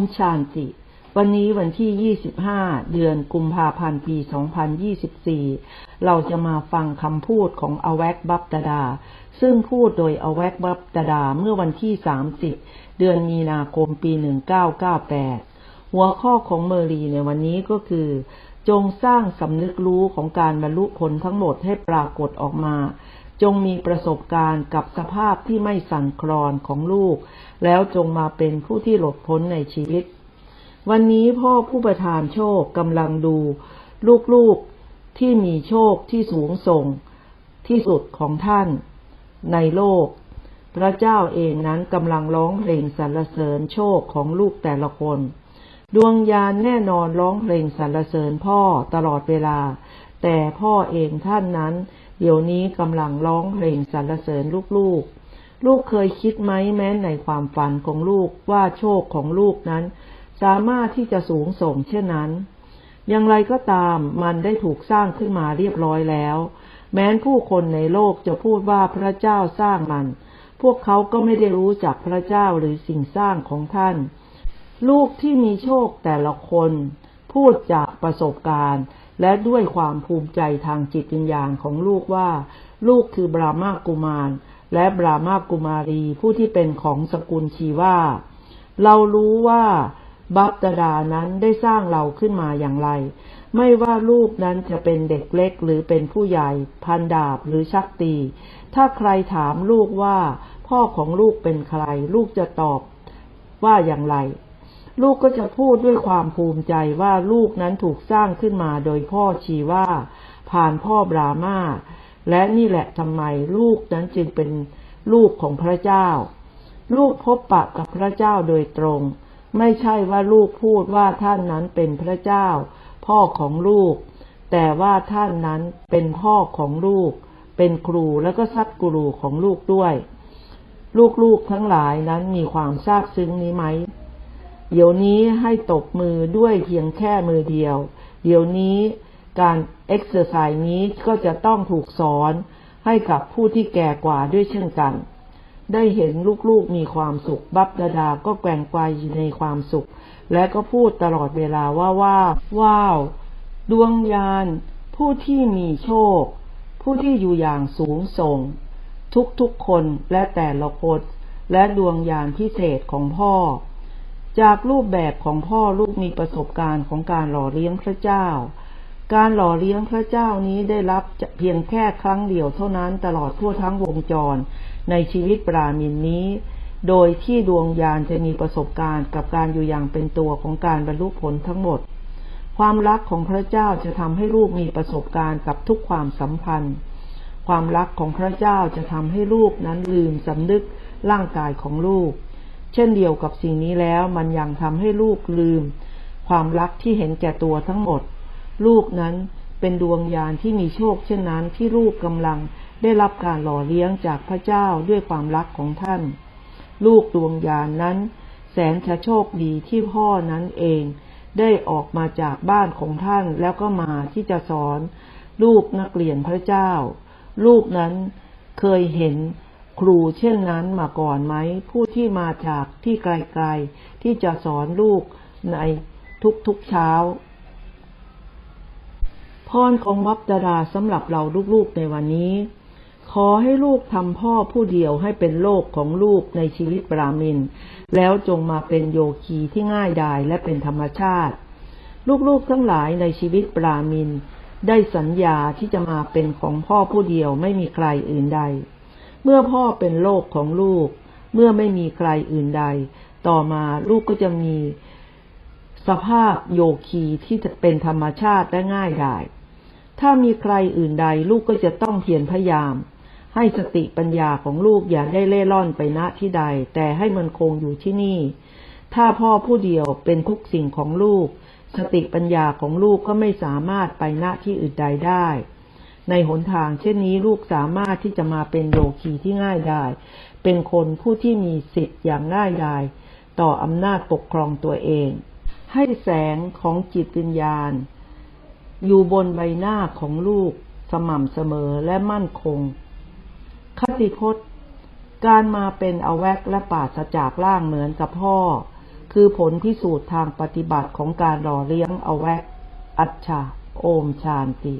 มชานติ วันนี้วันที่ 25 เดือนกุมภาพันธ์ปี 2024 เราจะมาฟังคำพูดของอแวกบับตดา ซึ่งพูดโดยอแวกบับตดาเมื่อวันที่ 30 เดือนมีนาคมปี 1998 หัวข้อของเมอรีในวันนี้ก็คือ จงสร้างสำนึกรู้ของการบรรลุผลทั้งหมดให้ปรากฏออกมา จงมีประสบการณ์กับสภาพที่ไม่สั่นคลอนของลูก แล้วจงมาเป็นผู้ที่หลดพ้นในชีวิต วันนี้พ่อผู้ประทานโชคกำลังดู ลูกๆที่มีโชคที่สูงส่งที่สุดของท่าน ในโลก พระเจ้าเองนั้นกำลังร้องเพลงสรรเสริญโชคของลูกแต่ละคน ดวงยานแน่นอนร้องเพลงสรรเสริญพ่อตลอดเวลา แต่พ่อเองท่านนั้น เดี๋ยวนี้กำลังร้องเพลงสรรเสริญลูกๆ ลูกเคยคิดไหมแม้ในความฝันของลูกว่าโชคของลูกนั้น สามารถที่จะสูงส่งเช่นนั้น อย่างไรก็ตามมันได้ถูกสร้างขึ้นมาเรียบร้อยแล้ว แม้นผู้คนในโลกจะพูดว่าพระเจ้าสร้างมัน พวกเขาก็ไม่ได้รู้จักพระเจ้าหรือสิ่งสร้างของท่าน ลูกที่มีโชคแต่ละคน พูดจากประสบการณ์ และด้วยความภูมิใจทางจิตวิญญาณของลูกว่า ลูกคือบรามากุมาร และบรามากุมารีผู้ที่เป็นของสกุลชีว่า เรารู้ว่าบัพตดานั้นได้สร้างเราขึ้นมาอย่างไร ไม่ว่าลูกนั้นจะเป็นเด็กเล็กหรือเป็นผู้ใหญ่ พันดาบหรือชักตี ถ้าใครถามลูกว่า พ่อของลูกเป็นใคร ลูกจะตอบว่าอย่างไร ลูกก็จะพูดด้วยความภูมิใจว่าลูกนั้นถูกสร้างขึ้นมาโดยพ่อชีว่าผ่านพ่อบรามาและนี่แหละทำไมลูกนั้นจึงเป็นลูกของพระเจ้า ลูกพบปะกับพระเจ้าโดยตรง ไม่ใช่ว่าลูกพูดว่าท่านนั้นเป็นพระเจ้า พ่อของลูก แต่ว่าท่านนั้นเป็นพ่อของลูก เป็นครูและก็ซัดกรูของลูกด้วย ลูกๆทั้งหลายนั้นมีความซาบซึ้งนี้ไหม เดี๋ยวนี้ให้ตบมือด้วยเพียงแค่มือเดียว เดี๋ยวนี้การเอ็กซ์เซอร์ไซส์นี้ก็จะต้องถูกสอนให้กับผู้ที่แก่กว่าด้วยเช่นกัน ได้เห็นลูกๆมีความสุข บับดาดาก็แกว่งไกวอยู่ในความสุข และก็พูดตลอดเวลาว่าว่าว้าว ดวงยาน ผู้ที่มีโชค ผู้ที่อยู่อย่างสูงส่ง ทุกๆคนและแต่ละคนและดวงยานพิเศษของพ่อ จากรูปแบบของพ่อลูกมีประสบการณ์ของการหล่อเลี้ยงพระเจ้า การหล่อเลี้ยงพระเจ้านี้ได้รับเพียงแค่ครั้งเดียวเท่านั้นตลอดทั่วทั้งวงจร ในชีวิตปรามินนี้ โดยที่ดวงยานจะมีประสบการณ์กับการอยู่อย่างเป็นตัวของการบรรลุผลทั้งหมด ความรักของพระเจ้าจะทำให้ลูกมีประสบการณ์กับทุกความสัมพันธ์ ความรักของพระเจ้าจะทำให้ลูกนั้นลืมสำนึกร่างกายของลูก เช่นเดียวกับสิ่งนี้แล้วมันยังทำให้ลูกลืม ความรักที่เห็นแก่ตัวทั้งหมด ลูกนั้นเป็นดวงยานที่มีโชคเช่นนั้นที่ลูกกำลังได้รับการหล่อเลี้ยงจากพระเจ้าด้วยความรักของท่าน ลูกดวงยานนั้น แสนจะโชคดีที่พ่อนั้นเอง ได้ออกมาจากบ้านของท่านแล้วก็มาที่จะสอน ลูกนักเรียนพระเจ้า ลูกนั้นเคยเห็น รูเช่นนั้นมาก่อนไหม ผู้ที่มาจากที่ไกลๆ ที่จะสอนลูกในทุกๆเช้า พรของวับดาราสำหรับเราลูกๆในวันนี้ ขอให้ลูกทำพ่อผู้เดียวให้เป็นโลกของลูกในชีวิตปรามิน แล้วจงมาเป็นโยคีที่ง่ายดายและเป็นธรรมชาติ ลูกๆทั้งหลายในชีวิตปรามิน ได้สัญญาที่จะมาเป็นของพ่อผู้เดียวไม่มีใครอื่นใด เมื่อพ่อเป็นโลกของลูก เมื่อไม่มีใครอื่นใด ต่อมาลูกก็จะมีสภาพโยคีที่เป็นธรรมชาติและง่ายดาย ถ้ามีใครอื่นใดลูกก็จะต้องเพียรพยายาม ให้สติปัญญาของลูกอย่าได้เล่ร่อนไปณที่ใด แต่ให้มันคงอยู่ที่นี่ ถ้าพ่อผู้เดียวเป็นทุกสิ่งของลูก สติปัญญาของลูกก็ไม่สามารถไปณที่อื่นใดได้ ในหนทางเช่นนี้ลูกสามารถที่จะมาเป็นโยคีที่ง่ายได้ เป็นคนผู้ที่มีสิทธิ์อย่างง่ายดายต่ออำนาจปกครองตัวเอง ให้แสงของจิตวิญญาณ อยู่บนใบหน้าของลูกสม่ำเสมอและมั่นคง คติพจน์ การมาเป็นอแวกและปราศจากร่างเหมือนกับพ่อ คือผลพิสูจน์ทางปฏิบัติของการหล่อเลี้ยงอแวกอัจฉาโอมชานติ